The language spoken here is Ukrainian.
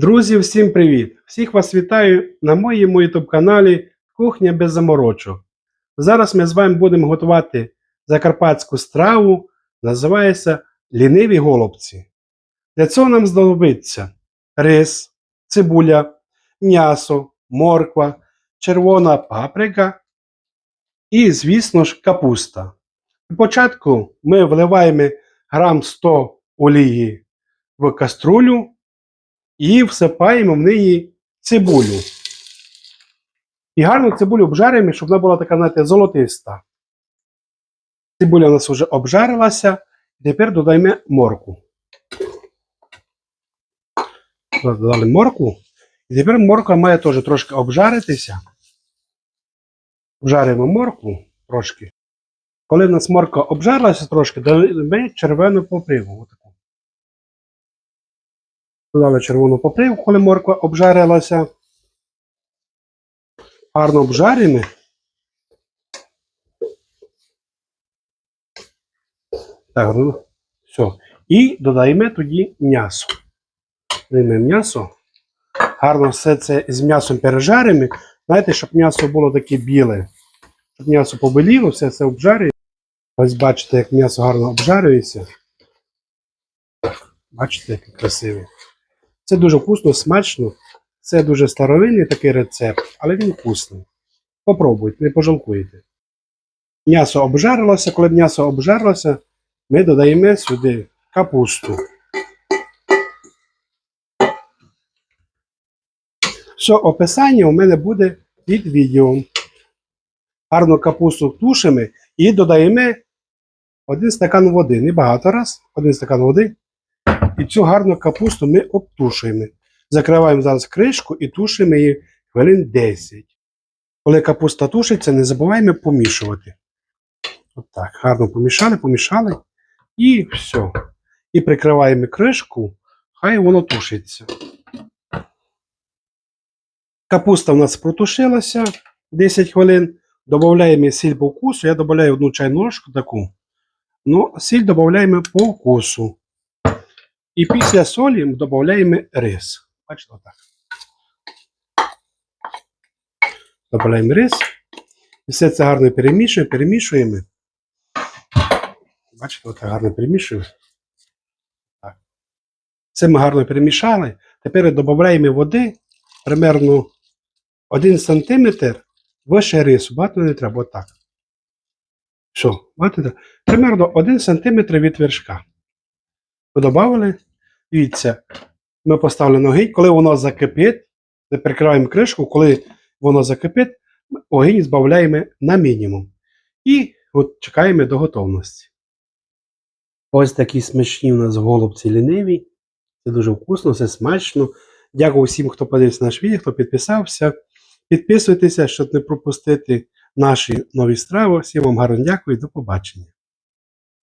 Друзі, всім привіт! Всіх вас вітаю на моєму YouTube каналі Кухня без заморочок. Зараз ми з вами будемо готувати закарпатську страву, називається ліниві голубці. Для цього нам знадобиться рис, цибуля, м'ясо, морква, червона паприка і, звісно ж, капуста. Спочатку ми вливаємо грам 100 олії в каструлю і всипаємо в неї цибулю. І гарно цибулю обжаримо, щоб вона була така, знаєте, золотиста. Цибуля у нас вже обжарилася. Тепер додаємо морку. Додали морку. І тепер морква має теж трошки обжаритися. Обжаримо моркву трошки. Коли в нас морква обжарилася трошки, додаємо червону поприву. Додали червону поприву, коли морква обжарилася. Гарно обжаримо. Так, ну, все. І додаємо тоді м'ясо. Додаємо м'ясо. Гарно все це з м'ясом пережаримо. Знаєте, щоб м'ясо було таке біле. Щоб м'ясо побеліло, все це обжарює. Ось бачите, як м'ясо гарно обжарюється. Бачите, яке красиве. Це дуже вкусно, смачно. Це дуже старовинний такий рецепт, але він вкусний. Попробуйте, не пожалкуєте. М'ясо обжарилося. Коли м'ясо обжарилося, ми додаємо сюди капусту. Все описання у мене буде під відео. Гарну капусту тушимо і додаємо один стакан води. Не багато раз, один стакан води. І цю гарну капусту ми обтушуємо. Закриваємо зараз кришку і тушимо її хвилин 10. Коли капуста тушиться, не забуваємо помішувати. Отак, гарно помішали, помішали. І все. І прикриваємо кришку, хай воно тушиться. Капуста в нас протушилася 10 хвилин. Додаємо сіль по вкусу. Я додаю одну чайну ложку таку. Ну, сіль додаємо по вкусу. І після солі додаємо рис. Бачите, отак. Додаємо рис. І все це гарно перемішуємо, перемішуємо. Бачите, отак гарно перемішуємо. Так. Це ми гарно перемішали. Тепер додаємо води примерно 1 см вище рису. Багато не треба, отак. Все? Примерно 1 см від вершка. Додавали. Дивіться, ми поставили ноги, коли воно закипить, ми прикриваємо кришку, коли воно закипить, огонь збавляємо на мінімум. І от чекаємо до готовності. Ось такі смачні у нас голубці ліниві. Це дуже вкусно, все смачно. Дякую всім, хто подивився наш відео, хто підписався. Підписуйтеся, щоб не пропустити наші нові страви. Всім вам гарно дякую і до побачення.